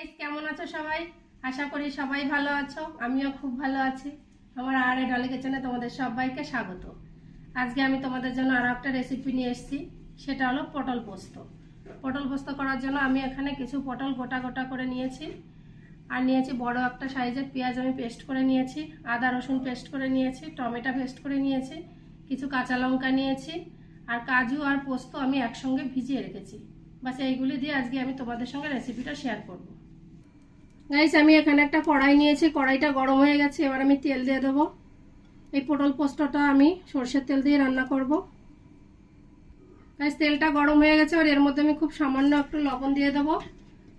Guys কেমন আছো সবাই? আশা করি সবাই ভালো আছো, আমিও খুব ভালো আছি। আমার আর এ ডলে কিচেনে তোমাদের সবাইকে স্বাগত। আজকে আমি তোমাদের জন্য আরও একটা রেসিপি নিয়ে এসেছি, সেটা হলো পটল পোস্ত। পটল পোস্ত করার জন্য আমি এখানে কিছু পটল গোটা গোটা করে নিয়েছি। আর নিয়েছি বড় একটা সাইজের পেঁয়াজ আমি পেস্ট করে নিয়েছি, আদা রসুন পেস্ট করে নিয়েছি, টমেটো পেস্ট করে নিয়েছি, কিছু কাঁচা লঙ্কা নিয়েছি, আর কাজু আর পোস্ত আমি একসঙ্গে ভিজিয়ে রেখেছি। বাস এইগুলি দিয়ে আজকে আমি তোমাদের সঙ্গে রেসিপিটা শেয়ার করব। গাইস আমি এখানে একটা কড়াই নিয়েছি, কড়াইটা গরম হয়ে গেছে, এবার আমি তেল দিয়ে দেবো। এই পটল পোস্তটা আমি সর্ষের তেল দিয়ে রান্না করব। গাইস তেলটা গরম হয়ে গেছে আর এর মধ্যে আমি খুব সামান্য একটু লবণ দিয়ে দেবো,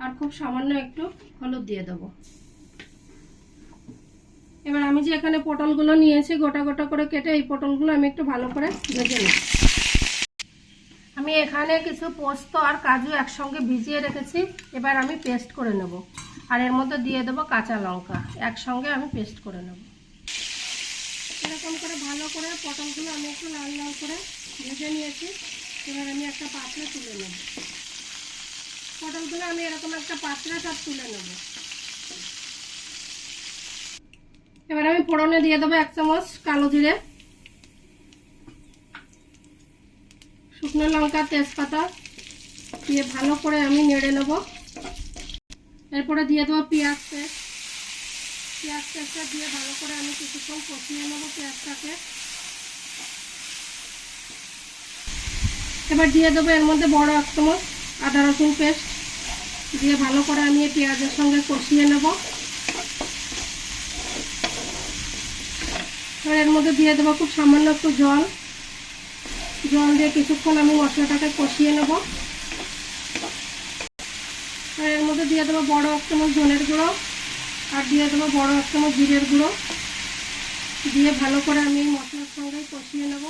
আর খুব সামান্য একটু হলুদ দিয়ে দেবো। এবার আমি যে এখানে পটলগুলো নিয়েছি, গোটা গোটা করে কেটে এই পটলগুলো আমি একটু ভালো করে ভেজে নিই আমি এখানে কিছু পোস্ত আর কাজু একসঙ্গে ভিজিয়ে রেখেছি, এবার আমি পেস্ট করে নেব। আর এর মধ্যে দিয়ে দেবো কাঁচা লঙ্কা। একসঙ্গে আমি পেস্ট করে নেব। এরকম করে ভালো করে পটলগুলো আমি একটু লাল লাল করে ভেজে নিয়েছি। এবার আমি একটা পাত্রে তুলে নেব। পটলগুলো আমি এরকম একটা পাত্রে সব তুলে নেব। এবার আমি ফোড়নে দিয়ে দেবো এক চামচ কালো জিরে, শুকনো লঙ্কা, তেজপাতা দিয়ে ভালো করে আমি নেড়ে নেব। এরপরে দিয়ে দেবো পেঁয়াজ পেস্ট। পেঁয়াজ পেস্টটা দিয়ে ভালো করে আমি কিছুক্ষণ কষিয়ে নেব পেঁয়াজটাকে। এবার দিয়ে দেবো এর মধ্যে বড় এক চামচ আদা রসুন পেস্ট। দিয়ে ভালো করে আমি পেঁয়াজের সঙ্গে কষিয়ে নেব। এবার এর মধ্যে দিয়ে দেবো খুব সামান্য একটু জল। জল দিয়ে কিছুক্ষণ আমি মশলাটাকে কষিয়ে নেব। আর এর মধ্যে দিয়ে দেবো বড় এক চামচ ধনের গুঁড়ো আর দিয়ে দেবো বড় এক চামচ জিরের গুঁড়ো। দিয়ে ভালো করে আমি এই মশলার সঙ্গে কষিয়ে নেব।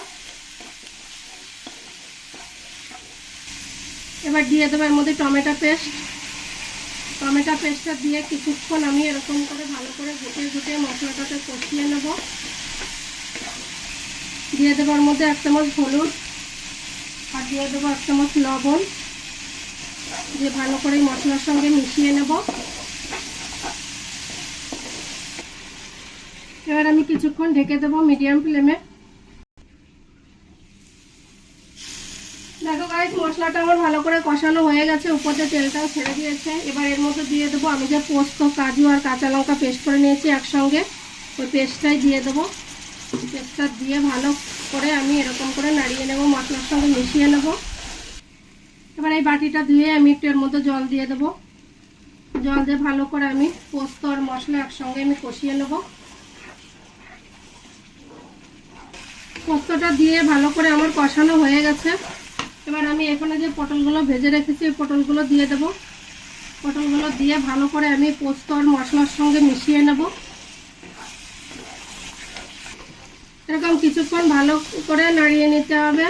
এবার দিয়ে দেবো এর মধ্যে টমেটো পেস্ট। টমেটো পেস্টটা দিয়ে কিছুক্ষণ আমি এরকম করে ভালো করে ঘুটে ঘুটে মশলাটাকে কষিয়ে নেব। দিয়ে দেবো এর মধ্যে এক চামচ হলুদ আর দিয়ে দেবো এক চামচ লবণ। দিয়ে ভালো করে মশলার সঙ্গে মিশিয়ে নেব। এবার আমি কিছুক্ষণ ঢেকে দেবো মিডিয়াম ফ্লেমে। দেখো গাইস মশলাটা আমার ভালো করে কষানো হয়ে গেছে উপরে তেলটাও ছেড়ে দিয়েছে। এবার এর মধ্যে দিয়ে দেবো আমি যে পোস্ত, কাজু আর কাঁচা লঙ্কা পেস্ট করে নিয়েছি একসঙ্গে, ওই পেস্টটাই দিয়ে দেবো। পেস্টটা দিয়ে ভালো করে আমি এরকম করে নাড়িয়ে নেব, মশলার সঙ্গে মিশিয়ে নেব। এবার এই বাটিটা ধুয়ে আমি একটু এর মধ্যে জল দিয়ে দেবো। জল দিয়ে ভালো করে আমি পোস্ত আর মশলা একসঙ্গে আমি কষিয়ে নেব। পোস্তটা দিয়ে ভালো করে আমার কষানো হয়ে গেছে। এবার আমি এখানে যে পটলগুলো ভেজে রেখেছি, এই পটলগুলো দিয়ে দেবো। পটলগুলো দিয়ে ভালো করে আমি পোস্ত আর মশলার সঙ্গে মিশিয়ে নেব। এরকম কিছুক্ষণ ভালো করে নাড়িয়ে নিতে হবে।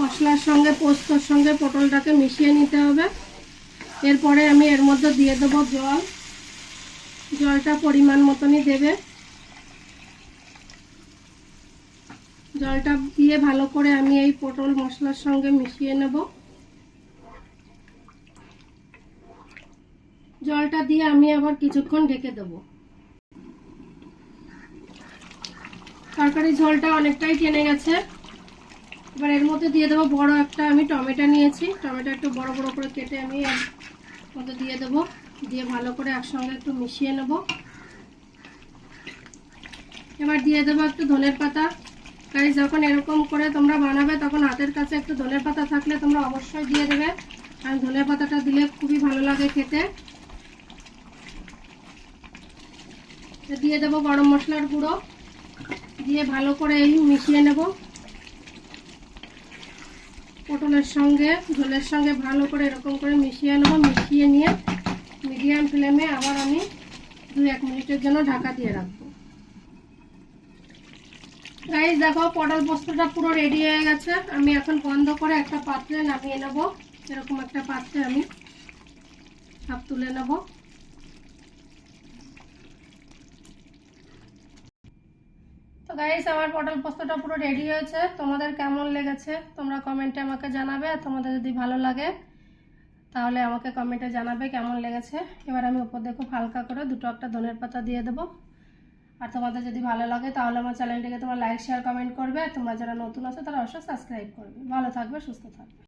মশলার সঙ্গে, পোস্তর সঙ্গে পটলটাকে মিশিয়ে নিতে হবে। এরপরে আমি এর মধ্যে দিয়ে দেবো জল। জলটা পরিমাণ মতনই দেবে। জলটা দিয়ে ভালো করে আমি এই পটল মশলার সঙ্গে মিশিয়ে নেব। জলটা দিয়ে আমি আবার কিছুক্ষণ ঢেকে দেবো। তরকারি ঝোলটা অনেকটাই টেনে গেছে। মধ্যে দিয়ে দেবো বড় একটা, আমি টমেটো নিয়েছি। টমেটো একটু বড় বড় করে কেটে আমি মধ্যে দিয়ে দেবো। দিয়ে ভালো করে একসঙ্গে একটু মিশিয়ে নেব। এবার দিয়ে দেবো একটু ধনের পাতা। গাড়ি যখন এরকম করে তোমরা বানাবে, তখন হাতের কাছে একটু ধনের পাতা থাকলে তোমরা অবশ্যই দিয়ে দেবে। কারণ ধনের পাতাটা দিলে খুবই ভালো লাগে খেতে। দিয়ে দেবো গরম মশলার গুঁড়ো। দিয়ে ভালো করে মিশিয়ে নেব। পটলের সঙ্গে, ঝোলের সঙ্গে ভালো করে এরকম করে মিশিয়ে নেব, মিশিয়ে নিয়ে মিডিয়াম ফ্লেমে আবার আমি দু এক মিনিটের জন্য ঢাকা দিয়ে রাখব। গাইজ দেখো, পটল পোস্তটা পুরো রেডি হয়ে গেছে। আমি এখন বন্ধ করে একটা পাত্রে নামিয়ে নেব। এরকম একটা পাত্রে আমি সব তুলে নেব। গাইস আমার পটল পোস্তটা পুরো রেডি হয়েছে। তোমাদের কেমন লেগেছে? তোমরা কমেন্টে আমাকে জানাবে। আর তোমাদের যদি ভালো লাগে, তাহলে আমাকে কমেন্টে জানাবে কেমন লেগেছে। এবার আমি উপর দেখো হালকা করে দুটো একটা ধনের পাতা দিয়ে দেবো। আর তোমাদের যদি ভালো লাগে, তাহলে আমার চ্যানেলটিকে তোমরা লাইক শেয়ার কমেন্ট করবে। আর তোমরা যারা নতুন আছো, তারা অবশ্যই সাবস্ক্রাইব করবে। ভালো থাকবে, সুস্থ থাকবে।